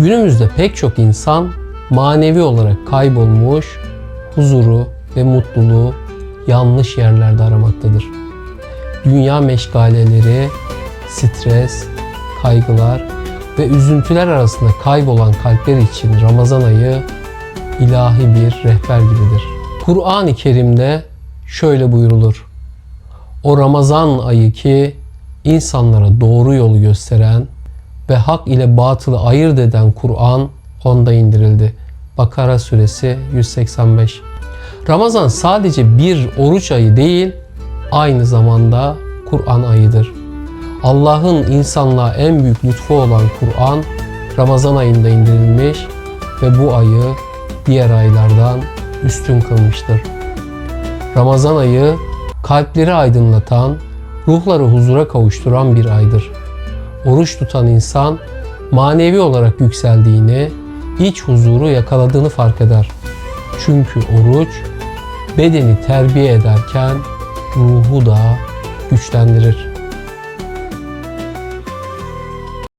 Günümüzde pek çok insan manevi olarak kaybolmuş, huzuru ve mutluluğu yanlış yerlerde aramaktadır. Dünya meşgaleleri, stres, kaygılar ve üzüntüler arasında kaybolan kalpler için Ramazan ayı ilahi bir rehber gibidir. Kur'an-ı Kerim'de şöyle buyurulur. O Ramazan ayı ki insanlara doğru yolu gösteren ve hak ile batılı ayırt eden Kur'an onda indirildi. Bakara suresi 185. Ramazan sadece bir oruç ayı değil, aynı zamanda Kur'an ayıdır. Allah'ın insanlığa en büyük lütfu olan Kur'an Ramazan ayında indirilmiş ve bu ayı diğer aylardan üstün kılmıştır. Ramazan ayı kalpleri aydınlatan, ruhları huzura kavuşturan bir aydır. Oruç tutan insan manevi olarak yükseldiğini, iç huzuru yakaladığını fark eder. Çünkü oruç bedeni terbiye ederken ruhu da güçlendirir.